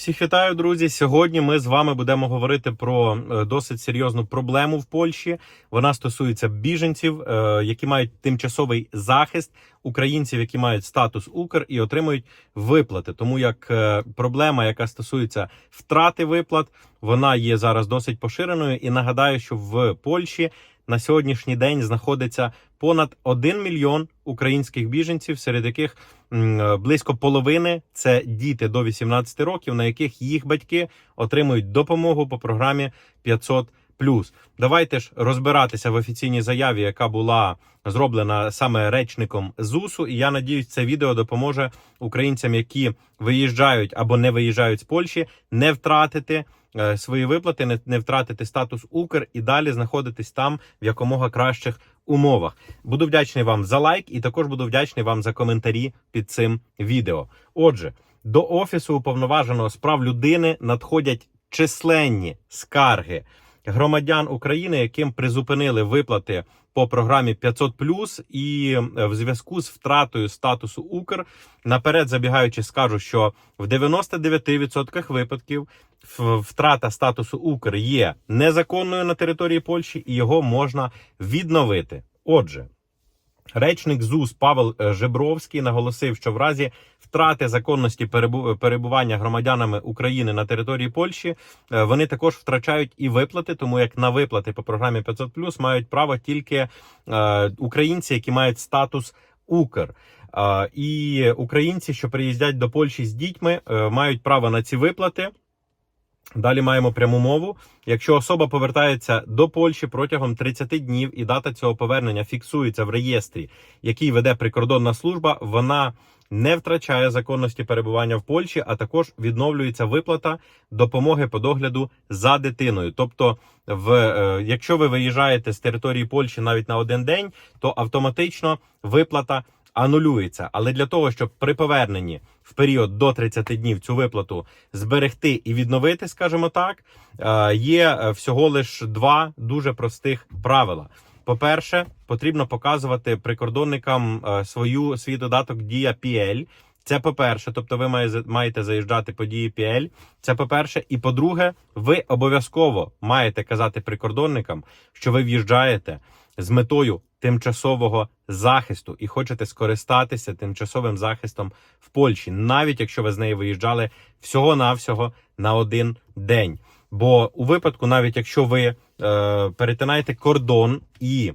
Всіх вітаю, друзі. Сьогодні ми з вами будемо говорити про е, досить серйозну проблему в Польщі. Вона стосується біженців, е, які мають тимчасовий захист, українців, які мають статус Укр і отримують виплати. Тому як е, проблема, яка стосується втрати виплат, вона є зараз досить поширеною. І нагадаю, що в Польщі на сьогоднішній день знаходиться понад 1 мільйон українських біженців, серед яких е, близько половини це діти до 18 років, на яких їх батьки отримують допомогу по програмі 500 Давайте ж розбиратися в офіційній заяві, яка була зроблена саме речником ЗУСу. І я надіюсь, це відео допоможе українцям, які виїжджають або не виїжджають з Польщі, не втратити е, свої виплати, не, не втратити статус Укр і далі знаходитись там в якомога кращих умовах. Буду вдячний вам за лайк, і також буду вдячний вам за коментарі під цим відео. Отже, до офісу уповноваженого з прав людини надходять численні скарги громадян України, яким призупинили виплати по програмі 500+, і е, в зв'язку з втратою статусу Укр наперед забігаючи, скажу, що в 99% випадків втрата статусу Укр є незаконною на території Польщі, і його можна відновити. Отже. Речник ЗУС Павел е, Жебровський наголосив, що в разі втрати законності перебу- перебування громадянами України на території Польщі е, вони також втрачають і виплати, тому як на виплати по програмі 500+, мають право тільки е, українці, які мають статус Укр. І українці, що приїздять до Польщі з дітьми, мають право на ці виплати. Далі маємо пряму мову. Якщо особа повертається до Польщі протягом 30 днів і дата цього повернення фіксується в реєстрі, який веде прикордонна служба, вона не втрачає законності перебування в Польщі, а також відновлюється виплата допомоги по догляду за дитиною. Тобто, в е, якщо ви виїжджаєте з території Польщі навіть на один день, то автоматично виплата анулюється. Але для того, щоб при поверненні в період до 30 днів цю виплату зберегти і відновити, скажімо так, е, є е, всього лиш два дуже простих правила. По-перше, потрібно показувати прикордонникам е, свою свій додаток Дія PL. Це по-перше, тобто ви має- маєте заїжджати по дії PL. Це по-перше. І по-друге, ви обов'язково маєте казати прикордонникам, що ви в'їжджаєте з метою тимчасового захисту і хочете скористатися тимчасовим захистом в Польщі, навіть якщо ви з неї виїжджали всього-навсього на один день. Бо у випадку, навіть якщо ви е, перетинаєте кордон і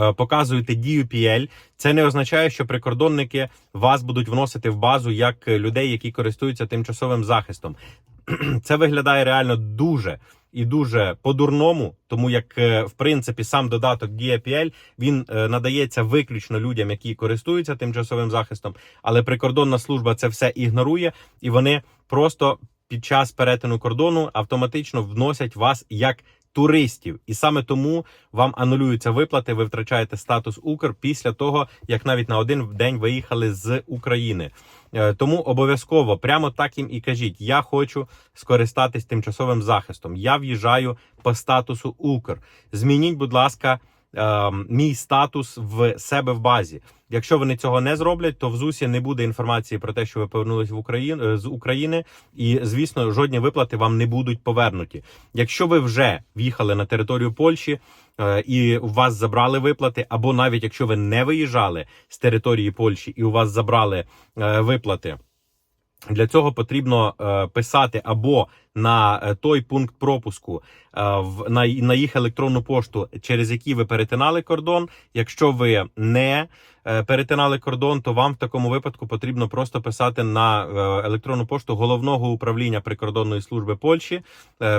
е, показуєте дію PL, це не означає, що прикордонники вас будуть вносити в базу як людей, які користуються тимчасовим захистом. Це виглядає реально дуже і дуже по-дурному, тому як е, в принципі сам додаток DAPL, він е, надається виключно людям, які користуються тимчасовим захистом, але прикордонна служба це все ігнорує, і вони просто під час перетину кордону автоматично вносять вас як туристів, і саме тому вам анулюються виплати. Ви втрачаєте статус Укр після того, як навіть на один день виїхали з України. Е, Тому обов'язково прямо так їм і кажіть: я хочу скористатись тимчасовим захистом. Я в'їжджаю по статусу Укр. Змініть, будь ласка, е, мій статус в себе в базі. Якщо вони цього не зроблять, то в ЗУСі не буде інформації про те, що ви повернулись в Україну е, з України, і звісно, жодні виплати вам не будуть повернуті. Якщо ви вже в'їхали на територію Польщі е, і у вас забрали виплати, або навіть якщо ви не виїжджали з території Польщі і у вас забрали е, виплати. Для цього потрібно писати або на е, той пункт пропуску е, на, на їх електронну пошту, через який ви перетинали кордон. Якщо ви не е, перетинали кордон, то вам в такому випадку потрібно просто писати на електронну пошту головного управління прикордонної служби Польщі,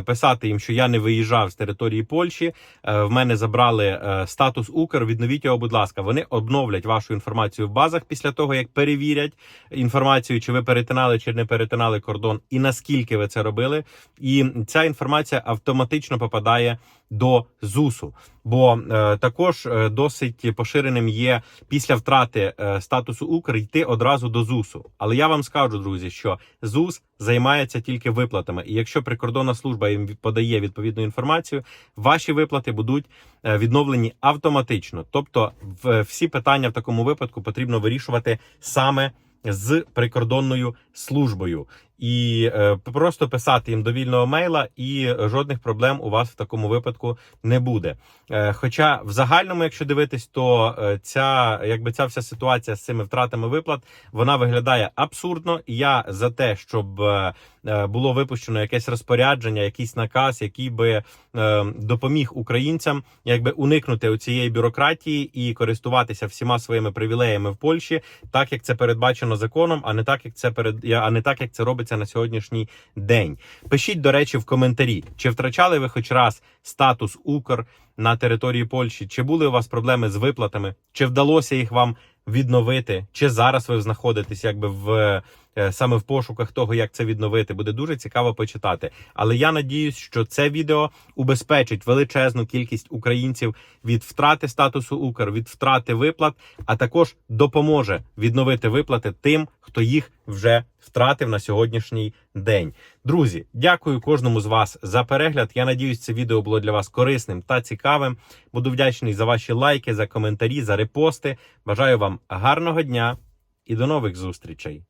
писати їм, що я не виїжджав з території Польщі. в мене забрали статус Укр. Відновіть його, будь ласка. Вони обновлять вашу інформацію в базах після того, як перевірять інформацію, чи ви перетинали чи не перетинали кордон, і наскільки ви це робили. І ця інформація автоматично попадає до ЗУСу. Бо е, також е, досить поширеним є після втрати е, статусу Укр йти одразу до ЗУСу. Але я вам скажу, друзі, що ЗУС займається тільки виплатами. І якщо прикордонна служба їм подає відповідну інформацію, ваші виплати будуть е, відновлені автоматично. Тобто, в всі питання в такому випадку потрібно вирішувати саме з прикордонною службою. І е, просто писати їм до вільного мейла, і жодних проблем у вас в такому випадку не буде. Е, Хоча в загальному, якщо дивитись, то е, ця якби ця вся ситуація з цими втратами виплат вона виглядає абсурдно. Я за те, щоб було випущено якесь розпорядження, якийсь наказ, який би допоміг українцям якби уникнути цієї бюрократії і користуватися всіма своїми привілеями в Польщі, так як це передбачено законом, а не так, як це перед а не так, як це робиться на сьогоднішній день. Пишіть, до речі, в коментарі, чи втрачали ви хоч раз статус Укр на території Польщі, чи були у вас проблеми з виплатами, чи вдалося їх вам відновити, чи зараз ви знаходитесь якби в саме в пошуках того, як це відновити, буде дуже цікаво почитати. Але я надіюсь, що це відео убезпечить величезну кількість українців від втрати статусу Укр, від втрати виплат, а також допоможе відновити виплати тим, хто їх вже втратив на сьогоднішній день. Друзі, дякую кожному з вас за перегляд. Я надіюсь, це відео було для вас корисним та цікавим. Буду вдячний за ваші лайки, за коментарі, за репости. Бажаю вам гарного дня і до нових зустрічей.